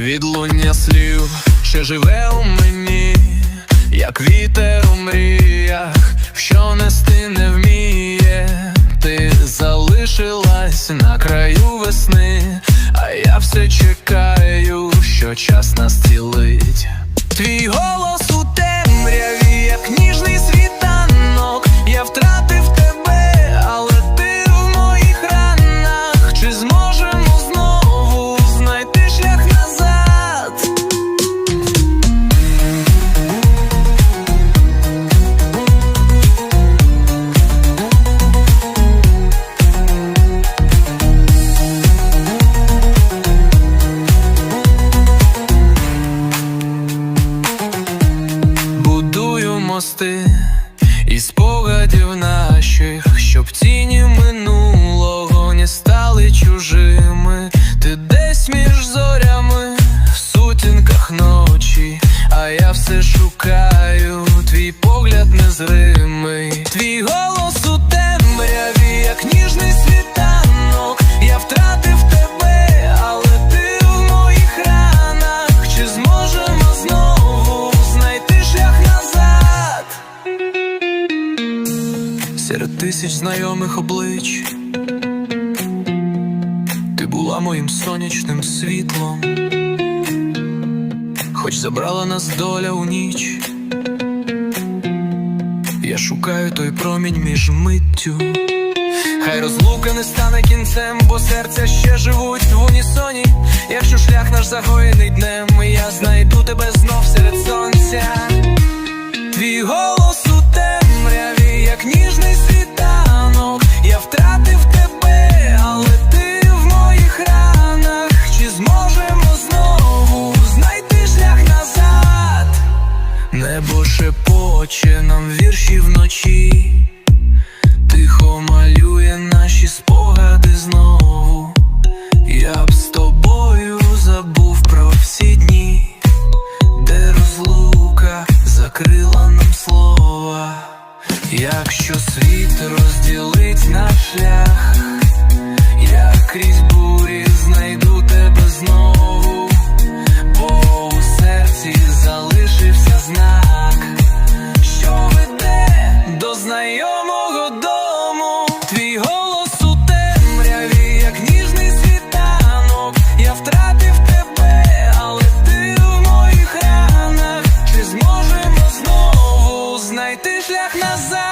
Відлуння слів, що живе у мені, як вітер у мріях, що нести не вміє, ти залишилась на краю весни, а я все чекаю, що час нас цілить. Твій голос мости і спогадів тисяч знайомих облич ти була моїм сонячним світлом, хоч забрала нас доля у ніч. Я шукаю той промінь між миттю. Хай розлука не стане кінцем, бо серця ще живуть в унісоні. Якщо шлях наш загоєний днем, я знайду тебе знов серед сонця. Небо шепоче нам вірші вночі, тихо малює наші спогади знову. Я б з тобою забув про всі дні, де розлука закрила нам слова, якщо світ розділить на шлях, я крізь. шлях назад.